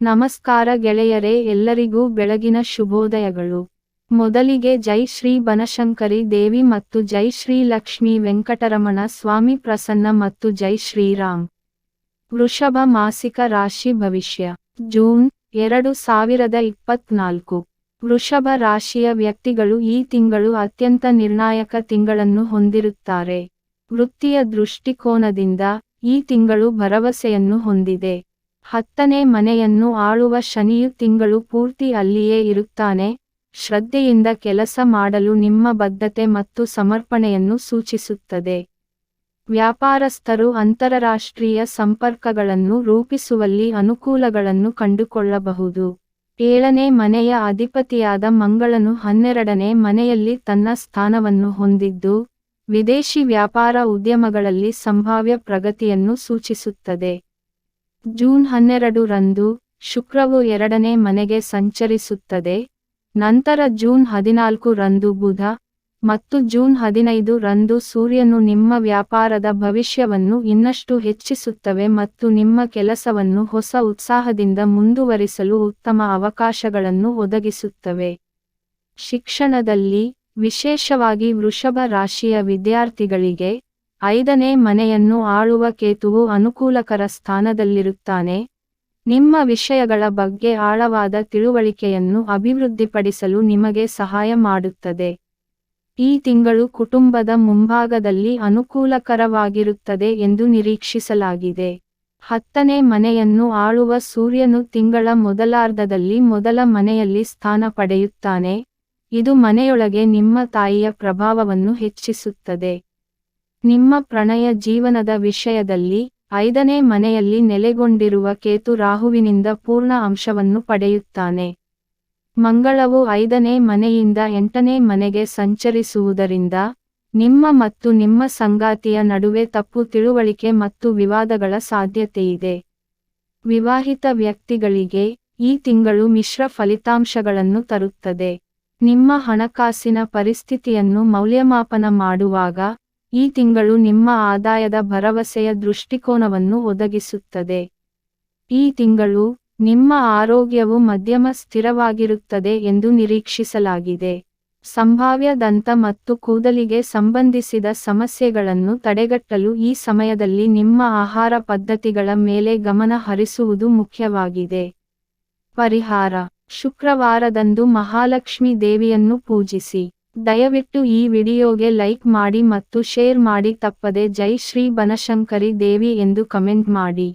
ನಮಸ್ಕಾರ ಗೆಳೆಯರೇ, ಎಲ್ಲರಿಗೂ ಬೆಳಗಿನ ಶುಭೋದಯಗಳು. ಮೊದಲಿಗೆ ಜೈ ಶ್ರೀ ಬನಶಂಕರಿ ದೇವಿ ಮತ್ತು ಜೈ ಶ್ರೀ ಲಕ್ಷ್ಮೀ ವೆಂಕಟರಮಣ ಸ್ವಾಮಿ ಪ್ರಸನ್ನ ಮತ್ತು ಜೈ ಶ್ರೀರಾಮ್ ವೃಷಭ ಮಾಸಿಕ ರಾಶಿ ಭವಿಷ್ಯ. ಜೂನ್ ಎರಡು ಸಾವಿರದ ಇಪ್ಪತ್ನಾಲ್ಕು. ವೃಷಭ ರಾಶಿಯ ವ್ಯಕ್ತಿಗಳು ಈ ತಿಂಗಳು ಅತ್ಯಂತ ನಿರ್ಣಾಯಕ ತಿಂಗಳನ್ನು ಹೊಂದಿರುತ್ತಾರೆ. ವೃತ್ತಿಯ ದೃಷ್ಟಿಕೋನದಿಂದ ಈ ತಿಂಗಳು ಭರವಸೆಯನ್ನು ಹೊಂದಿದೆ. ಹತ್ತನೇ ಮನೆಯನ್ನು ಆಳುವ ಶನಿಯು ತಿಂಗಳು ಪೂರ್ತಿ ಅಲ್ಲಿಯೇ ಇರುತ್ತಾನೆ. ಶ್ರದ್ಧೆಯಿಂದ ಕೆಲಸ ಮಾಡಲು ನಿಮ್ಮ ಬದ್ಧತೆ ಮತ್ತು ಸಮರ್ಪಣೆಯನ್ನು ಸೂಚಿಸುತ್ತದೆ. ವ್ಯಾಪಾರಸ್ಥರು ಅಂತರರಾಷ್ಟ್ರೀಯ ಸಂಪರ್ಕಗಳನ್ನು ರೂಪಿಸುವಲ್ಲಿ ಅನುಕೂಲಗಳನ್ನು ಕಂಡುಕೊಳ್ಳಬಹುದು. ಏಳನೇ ಮನೆಯ ಅಧಿಪತಿಯಾದ ಮಂಗಳನು ಹನ್ನೆರಡನೇ ಮನೆಯಲ್ಲಿ ತನ್ನ ಸ್ಥಾನವನ್ನು ಹೊಂದಿದ್ದು, ವಿದೇಶಿ ವ್ಯಾಪಾರ ಉದ್ಯಮಗಳಲ್ಲಿ ಸಂಭಾವ್ಯ ಪ್ರಗತಿಯನ್ನು ಸೂಚಿಸುತ್ತದೆ. ಜೂನ್ ಹನ್ನೆರಡು ರಂದು ಶುಕ್ರವು ಎರಡನೇ ಮನೆಗೆ ಸಂಚರಿಸುತ್ತದೆ. ನಂತರ ಜೂನ್ ಹದಿನಾಲ್ಕು ರಂದು ಬುಧ ಮತ್ತು ಜೂನ್ ಹದಿನೈದು ರಂದು ಸೂರ್ಯನು ನಿಮ್ಮ ವ್ಯಾಪಾರದ ಭವಿಷ್ಯವನ್ನು ಇನ್ನಷ್ಟು ಹೆಚ್ಚಿಸುತ್ತವೆ ಮತ್ತು ನಿಮ್ಮ ಕೆಲಸವನ್ನು ಹೊಸ ಉತ್ಸಾಹದಿಂದ ಮುಂದುವರಿಸಲು ಉತ್ತಮ ಅವಕಾಶಗಳನ್ನು ಒದಗಿಸುತ್ತವೆ. ಶಿಕ್ಷಣದಲ್ಲಿ ವಿಶೇಷವಾಗಿ ವೃಷಭ ರಾಶಿಯ ವಿದ್ಯಾರ್ಥಿಗಳಿಗೆ ಐದನೇ ಮನೆಯನ್ನು ಆಳುವ ಕೇತುವು ಅನುಕೂಲಕರ ಸ್ಥಾನದಲ್ಲಿರುತ್ತಾನೆ. ನಿಮ್ಮ ವಿಷಯಗಳ ಬಗ್ಗೆ ಆಳವಾದ ತಿಳುವಳಿಕೆಯನ್ನು ಅಭಿವೃದ್ಧಿಪಡಿಸಲು ನಿಮಗೆ ಸಹಾಯ ಮಾಡುತ್ತದೆ. ಈ ತಿಂಗಳು ಕುಟುಂಬದ ಮುಂಭಾಗದಲ್ಲಿ ಅನುಕೂಲಕರವಾಗಿರುತ್ತದೆ ಎಂದು ನಿರೀಕ್ಷಿಸಲಾಗಿದೆ. ಹತ್ತನೇ ಮನೆಯನ್ನು ಆಳುವ ಸೂರ್ಯನು ತಿಂಗಳ ಮೊದಲಾರ್ಧದಲ್ಲಿ ಮೊದಲ ಮನೆಯಲ್ಲಿ ಸ್ಥಾನ ಪಡೆಯುತ್ತಾನೆ. ಇದು ಮನೆಯೊಳಗೆ ನಿಮ್ಮ ತಾಯಿಯ ಪ್ರಭಾವವನ್ನು ಹೆಚ್ಚಿಸುತ್ತದೆ. ನಿಮ್ಮ ಪ್ರಣಯ ಜೀವನದ ವಿಷಯದಲ್ಲಿ ಐದನೇ ಮನೆಯಲ್ಲಿ ನೆಲೆಗೊಂಡಿರುವ ಕೇತು ರಾಹುವಿನಿಂದ ಪೂರ್ಣ ಅಂಶವನ್ನು ಪಡೆಯುತ್ತಾನೆ. ಮಂಗಳವು ಐದನೇ ಮನೆಯಿಂದ ಎಂಟನೇ ಮನೆಗೆ ಸಂಚರಿಸುವುದರಿಂದ ನಿಮ್ಮ ಮತ್ತು ನಿಮ್ಮ ಸಂಗಾತಿಯ ನಡುವೆ ತಪ್ಪು ತಿಳುವಳಿಕೆ ಮತ್ತು ವಿವಾದಗಳ ಸಾಧ್ಯತೆಯಿದೆ. ವಿವಾಹಿತ ವ್ಯಕ್ತಿಗಳಿಗೆ ಈ ತಿಂಗಳು ಮಿಶ್ರ ಫಲಿತಾಂಶಗಳನ್ನು ತರುತ್ತದೆ. ನಿಮ್ಮ ಹಣಕಾಸಿನ ಪರಿಸ್ಥಿತಿಯನ್ನು ಮೌಲ್ಯಮಾಪನ ಮಾಡುವಾಗ ಈ ತಿಂಗಳು ನಿಮ್ಮ ಆದಾಯದ ಭರವಸೆಯ ದೃಷ್ಟಿಕೋನವನ್ನು ಒದಗಿಸುತ್ತದೆ. ಈ ತಿಂಗಳು ನಿಮ್ಮ ಆರೋಗ್ಯವು ಮಧ್ಯಮ ಸ್ಥಿರವಾಗಿರುತ್ತದೆ ಎಂದು ನಿರೀಕ್ಷಿಸಲಾಗಿದೆ. ಸಂಭಾವ್ಯ ದಂತ ಮತ್ತು ಕೂದಲಿಗೆ ಸಂಬಂಧಿಸಿದ ಸಮಸ್ಯೆಗಳನ್ನು ತಡೆಗಟ್ಟಲು ಈ ಸಮಯದಲ್ಲಿ ನಿಮ್ಮ ಆಹಾರ ಪದ್ಧತಿಗಳ ಮೇಲೆ ಗಮನ ಹರಿಸುವುದು ಮುಖ್ಯವಾಗಿದೆ. ಪರಿಹಾರ. ಶುಕ್ರವಾರದಂದು ಮಹಾಲಕ್ಷ್ಮಿ ದೇವಿಯನ್ನು ಪೂಜಿಸಿ. ದಯವಿಟ್ಟು ಈ ವಿಡಿಯೋಗೆ ಲೈಕ್ ಮಾಡಿ ಮತ್ತು ಶೇರ್ ಮಾಡಿ ತಪ್ಪದೆ ಜೈ ಶ್ರೀ ಬನಶಂಕರಿ ದೇವಿ ಎಂದು ಕಮೆಂಟ್ ಮಾಡಿ.